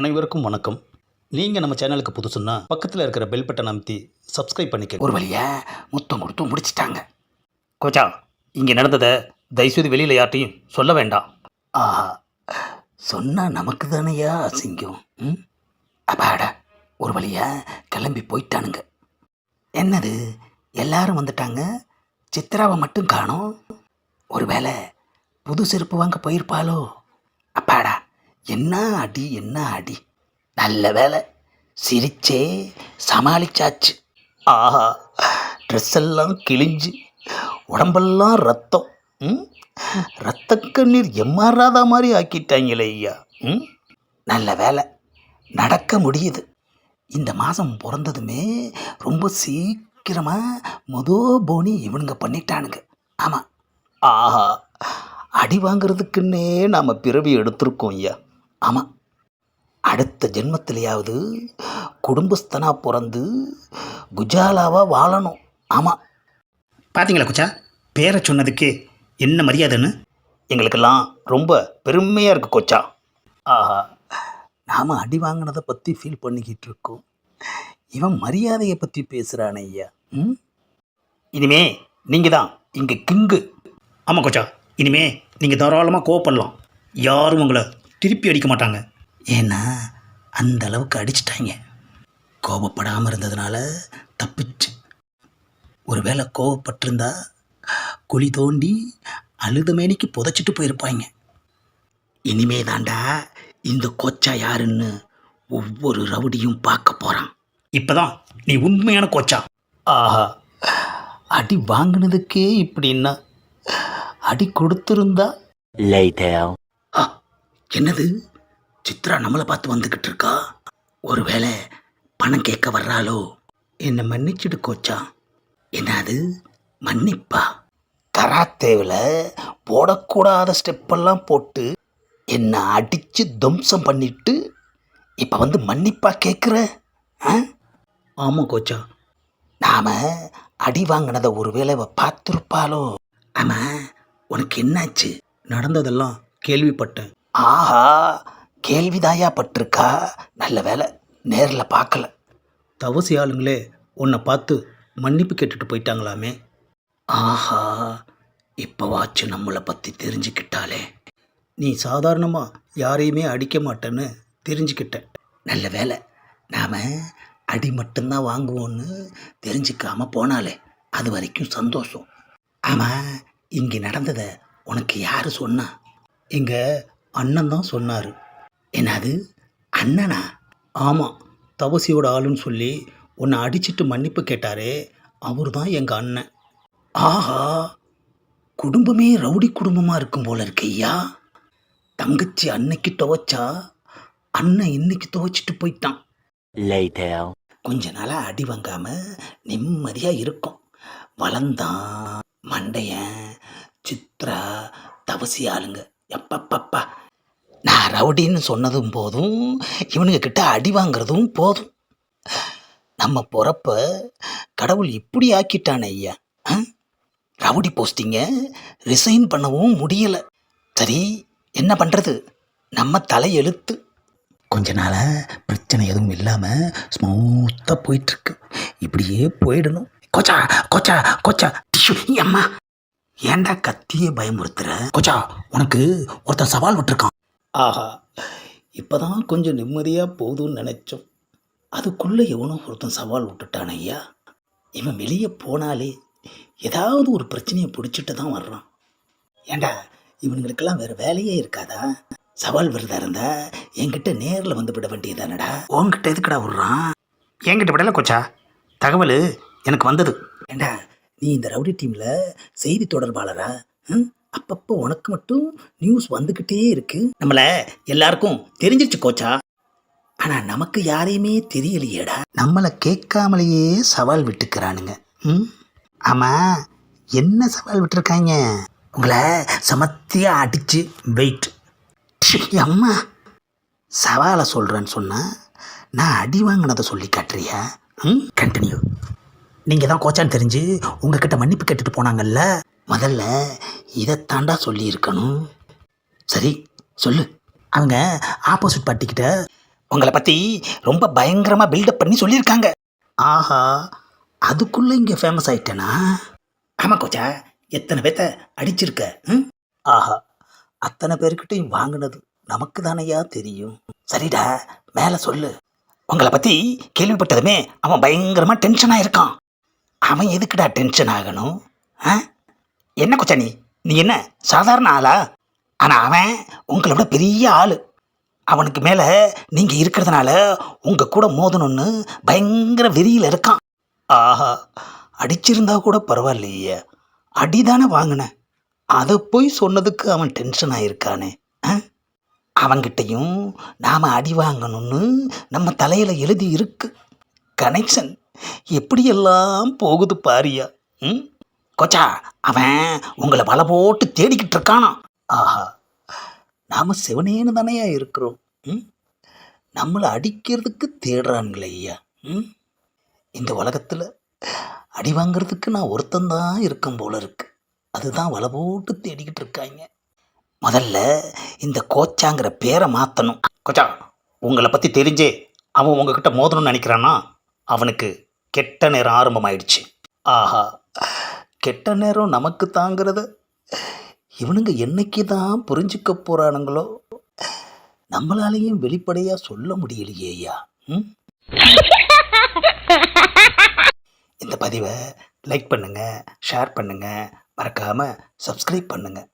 அனைவருக்கும் வணக்கம். நீங்கள் நம்ம சேனலுக்கு புதுசுன்னா பக்கத்தில் இருக்கிற பெல் பட்டன் அமைத்தி சப்ஸ்கிரைப் பண்ணிக்க ஒரு வழியா முத்தம் கொடுத்து முடிச்சிட்டாங்க. கோச்சா இங்கே நடந்ததை தயவுசெய்து வெளியில் யார்ட்டையும் சொல்ல வேண்டாம். ஆஹா சொன்னால் நமக்கு தானையா அசிங்கம் ம்? அப்பாடா ஒரு வழியா கிளம்பி போயிட்டானுங்க. என்னது எல்லாரும் வந்துட்டாங்க? சித்ராவை மட்டும் காணோம்? ஒருவேளை புது செருப்பு வாங்க போயிருப்பாளோ? அப்பாடா என்ன அடி என்ன அடி? நல்ல வேலை சிரிச்சே சமாளிச்சாச்சு. ஆஹா ட்ரெஸ் எல்லாம் கிழிஞ்சு உடம்பெல்லாம் ரத்தம் ம்? ரத்த கண்ணீர் எம்மாறாத மாதிரி ஆக்கிட்டாங்களே ஐயா ம்? நல்ல வேலை நடக்க முடியுது. இந்த மாதம் பிறந்ததுமே ரொம்ப சீக்கிரமாக மொத போனி இவனுங்க பண்ணிட்டானுங்க. ஆமாம் ஆஹா அடி வாங்குறதுக்குன்னே நாம் பிறவி எடுத்திருக்கோம் ஐயா. ஆமாம் அடுத்த ஜென்மத்திலேயாவது குடும்பஸ்தனாக பிறந்து குஜாலாவாக வாழணும். ஆமாம் பார்த்தீங்களா கோச்சா பேரை சொன்னதுக்கு என்ன மரியாதைன்னு? எங்களுக்கெல்லாம் ரொம்ப பெருமையாக இருக்குது கோச்சா. ஆஹா. நாம் அடி வாங்கினதை பற்றி ஃபீல் பண்ணிக்கிட்டு இருக்கோம். இவன் மரியாதையை பற்றி பேசுகிறானே ஐயா. ம்? இனிமே நீங்கள் தான் இங்கே கிங்கு. ஆமாம் கோச்சா. இனிமே நீங்கள் தாராளமாக கோவப்படலாம். யாரும் உங்களை திருப்பி அடிக்க மாட்டாங்க. ஏன்னா அந்த அளவுக்கு அடிச்சிட்டாங்க. கோபப்படாமல் இருந்ததுனால தப்பிச்சு. ஒருவேளை கோபப்பட்டிருந்தா குழி தோண்டி அழுத மேனிக்கு புதைச்சிட்டு போயிருப்பாங்க. இனிமே தாண்டா இந்த கோச்சா யாருன்னு ஒவ்வொரு ரவுடியும் பார்க்க போகிறான் இப்போ தான் நீ உண்மையான கோச்சா. ஆஹா அடி வாங்கினதுக்கே இப்படின்னா அடி கொடுத்துருந்தா? ஆ என்னது? சித்ரா நம்மளை பார்த்து வந்துக்கிட்டு இருக்கா ஒருவேளை பணம் கேட்க வர்றாளோ? என்னை மன்னிச்சிடு கோச்சா. என்னது? மன்னிப்பா. கராத்தேவில் போடக்கூடாத ஸ்டெப்பெல்லாம் போட்டு என்னை அடித்து துவம்சம் பண்ணிட்டு இப்போ வந்து மன்னிப்பா கேட்குற ஆ? ஆமாம் கோச்சா. நாம் அடி வாங்கினதை ஒருவேளை இவ பார்த்துருப்பாளோ? ஆமாம் உனக்கு என்னாச்சு? நடந்ததெல்லாம் கேள்விப்பட்டேன். ஆஹா கேள்விதாயா பட்டிருக்கா நல்ல வேலை நேரில் பார்க்கல. தவசி ஆளுங்களே உன்னை பார்த்து மன்னிப்பு கேட்டுட்டு போயிட்டாங்களாமே. ஆஹா இப்போவாச்சும் நம்மளை பற்றி தெரிஞ்சுக்கிட்டாளே. நீ சாதாரணமாக யாரையுமே அடிக்க மாட்டேன்னு தெரிஞ்சுக்கிட்டேன் நல்ல வேலை நாம் அடி மட்டும்தான் வாங்குவோன்னு தெரிஞ்சிக்காமல் போனாலே அது வரைக்கும் சந்தோஷம். ஆமாம் இங்கே நடந்ததை உனக்கு யார் சொன்னா? எங்கள் அண்ணன் தான் சொன்னார். என்னது? அண்ணனா? ஆமாம் தவசியோட ஆளுன்னு சொல்லி உன்னை அடிச்சிட்டு மன்னிப்பு கேட்டாரே அவர் தான் எங்கள் அண்ணன். ஆஹா குடும்பமே ரவுடி குடும்பமாக இருக்கும் போல இருக்கு ஐயா. தங்கச்சி அன்னைக்கு துவைச்சா அண்ணன் இன்னைக்கு துவைச்சிட்டு போயிட்டான். கொஞ்ச நாளாக அடி வாங்காம நிம்மதியாக இருக்கும். வளர்ந்தான் மண்டையன் சித்ரா தவசி ஆளுங்க. எப்பப்பப்பா. நான் ரவுடின்னு சொன்னதும் போதும் இவனுங்க கிட்ட அடி வாங்குறதும் போதும். நம்ம பிறப்ப கடவுள் இப்படி ஆக்கிட்டான ஐயா. ஆ? ரவுடி போஸ்டிங்க ரிசைன் பண்ணவும் முடியலை. சரி என்ன பண்ணுறது நம்ம தலையெழுத்து. கொஞ்ச நாளாக பிரச்சனை எதுவும் இல்லாமல் ஸ்மூத்தாக போயிட்டுருக்கு இப்படியே போயிடணும். கொச்சா கொச்சா கொச்சா. அம்மா ஏன்டா கத்தியே பயமுறுத்துற? கோச்சா உனக்கு ஒருத்தன் சவால் விட்டுருக்கான். ஆஹா இப்போ தான் கொஞ்சம் நிம்மதியாக போகுதுன்னு நினச்சோம். அதுக்குள்ளே எவனோ ஒருத்தன் சவால் விட்டுட்டான் ஐயா. இவன் வெளியே போனாலே ஏதாவது ஒரு பிரச்சனையை பிடிச்சிட்டு தான் வர்றான். ஏண்டா இவனுங்களுக்கெல்லாம் வேறு வேலையே இருக்காதா? சவால் விரதா இருந்தா என்கிட்ட நேரில் வந்து விட வேண்டியதானடா? உன்கிட்ட எதுக்குடா விட்றான்? என்கிட்ட விடலை கோச்சா. தகவல் எனக்கு வந்தது. ஏண்டா நீ இந்த ரவுடி டீமில் செய்தி தொடர்பாளரா? ம்? அப்பப்போ உனக்கு மட்டும் நியூஸ் வந்துக்கிட்டே இருக்கு. நம்மளை எல்லாருக்கும் தெரிஞ்சிருச்சு கோச்சா? ஆனால் நமக்கு யாரையுமே தெரியலையேடா. நம்மளை கேட்காமலேயே சவால் விட்டுக்கிறானுங்க. ம்? ஆமாம் என்ன சவால் விட்டுருக்காங்க? உங்களை சமத்தியாக அடித்து வெயிட். அம்மா. சவாலை சொல்கிறேன்னு சொன்னால் நான் அடி வாங்கினதை சொல்லி காட்டுறியா? ம்? கண்டினியூ நீங்கள் தான் கோச்சான்னு தெரிஞ்சு உங்ககிட்ட மன்னிப்பு கேட்டுட்டு போனாங்கல்ல? முதல்ல இதைத்தாண்டா சொல்லியிருக்கணும். சரி சொல்லு. அவங்க ஆப்போசிட் பார்ட்டிக்கிட்ட உங்களை பற்றி ரொம்ப பயங்கரமாக பில்டப் பண்ணி சொல்லியிருக்காங்க. ஆஹா அதுக்குள்ளே இங்கே ஃபேமஸ் ஆயிட்டேனா? ஆமாம் கோச்சா எத்தனை பேத்த அடிச்சிருக்க ம்? ஆஹா அத்தனை பேர்கிட்டையும் வாங்கினது நமக்கு தானையா தெரியும். சரிடா மேலே சொல்லு. உங்களை பற்றி கேள்விப்பட்டதுமே அவன் பயங்கரமாக டென்ஷனாக இருக்கான் அவன் எதுக்குடா டென்ஷன் ஆகணும்? ஆ? என்ன கொச்சா நீ நீ என்ன சாதாரண ஆளா? ஆனால் அவன் உங்களை விட பெரிய ஆள். அவனுக்கு மேலே நீங்கள் இருக்கிறதுனால உங்கள் கூட மோதணும்னு பயங்கர வெறியில் இருக்கான். ஆஹா அடிச்சிருந்தா கூட பரவாயில்லையே. அடிதானே வாங்கினேன் அதை போய் சொன்னதுக்கு அவன் டென்ஷன் ஆயிருக்கானே. ஆ? அவன்கிட்டயும் நாம் அடி வாங்கணும்னு நம்ம தலையில் எழுதி இருக்கு. கனெக்ஷன் எப்படியெல்லாம் போகுது பாரியா? ம்? கொச்சா அவன் உங்களை வலை போட்டு தேடிக்கிட்டு இருக்கானா ஆஹா நாம் சிவனேன்னு தானையா இருக்கிறோம்? ம்? நம்மளை அடிக்கிறதுக்கு தேடுறானுங்களே ஐயா. ம்? இந்த உலகத்தில் அடி வாங்குறதுக்கு நான் ஒருத்தந்தான் இருக்கும் போல இருக்கு. அதுதான் வலை போட்டு தேடிக்கிட்டு இருக்காங்க. முதல்ல இந்த கோச்சாங்கிற பேரை மாற்றணும் கொச்சா உங்களை பற்றி தெரிஞ்சே அவன் உங்ககிட்ட மோதணும்னு நினைக்கிறானா? அவனுக்கு கெட்ட நேரம் ஆரம்பமாயிடுச்சு. ஆஹா கெட்ட நேரம் நமக்கு தாங்கிறத? இவனுங்க என்னைக்கு தான் புரிஞ்சுக்க போகிறானுங்களோ நம்மளாலையும் வெளிப்படையாக சொல்ல முடியலையே ஐயா ம்? இந்த பதிவை லைக் பண்ணுங்கள் ஷேர் பண்ணுங்கள் மறக்காமல் சப்ஸ்கிரைப் பண்ணுங்கள்